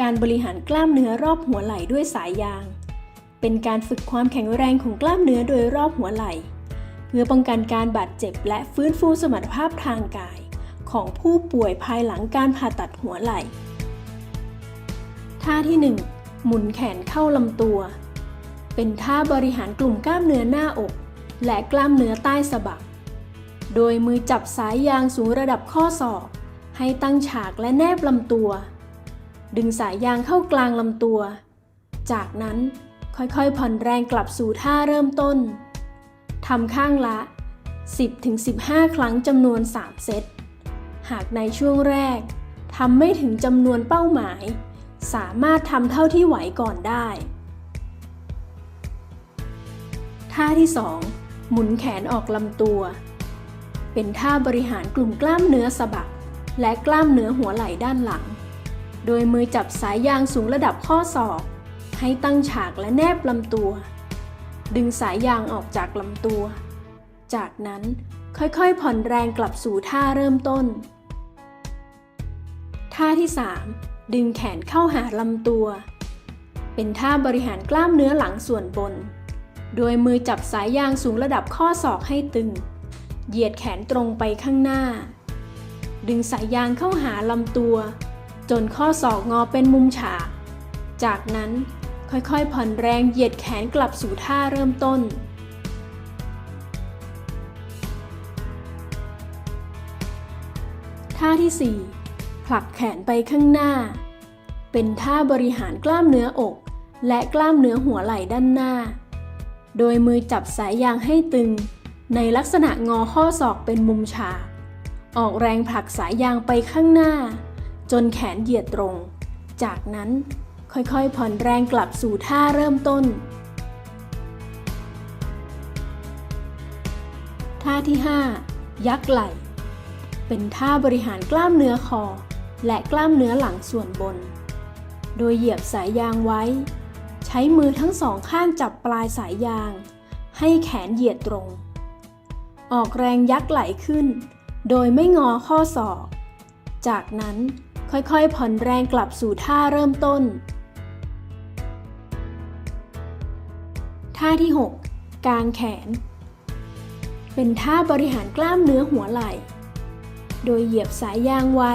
การบริหารกล้ามเนื้อรอบหัวไหล่ด้วยสายยาง เป็นการฝึกความแข็งแรงของกล้ามเนื้อโดยรอบหัวไหล่ เพื่อป้องกันการบาดเจ็บและฟื้นฟูสมรรถภาพทางกาย ของผู้ป่วยภายหลังการผ่าตัดหัวไหล่ ท่าที่ 1 หมุนแขนเข้าลำตัว เป็นท่าบริหารกลุ่มกล้ามเนื้อหน้าอก และกล้ามเนื้อใต้สะบัก โดยมือจับสายยางสูงระดับข้อศอก ให้ตั้งฉากและแนบลำตัว ดึงสายยางเข้ากลางลำตัว จากนั้นค่อยๆผ่อนแรงกลับสู่ท่าเริ่มต้น ทำข้างละ 10-15 ครั้งจำนวน 3 เซต หากในช่วงแรกทำไม่ถึงจำนวนเป้าหมาย สามารถทำเท่าที่ไหวก่อนได้ ท่าที่ 2 หมุนแขนออกลำตัว เป็นท่าบริหารกลุ่มกล้ามเนื้อสะบักและกล้ามเนื้อหัวไหล่ด้านหลัง โดยมือจับสายยางสูงระดับข้อศอก ให้ตั้งฉากและแนบลำตัว ดึงสายยางออกจากลำตัว จากนั้นค่อยๆผ่อนแรงกลับสู่ท่าเริ่มต้น ท่าที่ 3 ดึงแขนเข้าหาลำตัว เป็นท่าบริหารกล้ามเนื้อหลังส่วนบน โดยมือจับสายยางสูงระดับข้อศอกให้ตึง เหยียดแขนตรงไปข้างหน้า ดึงสายยางเข้าหาลำตัว จนข้อศอกงอเป็นมุมฉาก จากนั้นค่อยๆผ่อนแรงเหยียดแขนกลับสู่ท่าเริ่มต้น ท่าที่ 4 ผลักแขนไปข้างหน้า เป็นท่าบริหารกล้ามเนื้ออก และกล้ามเนื้อหัวไหล่ด้านหน้า โดยมือจับสายยางให้ตึง ในลักษณะงอข้อศอกเป็นมุมฉาก ออกแรงผลักสายยางไปข้างหน้า จนแขนเหยียดตรง จากนั้นค่อยๆผ่อนแรงกลับสู่ท่าเริ่มต้น ท่าที่ 5 ยักไหล่ เป็นท่าบริหารกล้ามเนื้อคอ และกล้ามเนื้อหลังส่วนบน โดยเหยียบสายยางไว้ ใช้มือทั้งสองข้างจับปลายสายยาง ให้แขนเหยียดตรง ออกแรงยักไหล่ขึ้น โดยไม่งอข้อศอก จากนั้น ค่อยๆ ผ่อนแรงกลับสู่ท่าเริ่มต้น ท่าที่ 6 กางแขน เป็นท่าบริหารกล้ามเนื้อหัวไหล่ โดยเหยียบสายยางไว้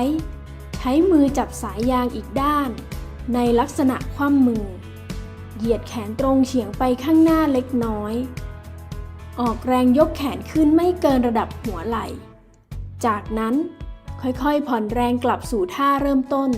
ใช้มือจับสายยางอีกด้าน ในลักษณะคว่ำมือ เหยียดแขนตรงเฉียงไปข้างหน้าเล็กน้อย ออกแรงยกแขนขึ้นไม่เกินระดับหัวไหล่ จากนั้น ค่อยๆ ผ่อนแรงกลับสู่ท่าเริ่มต้น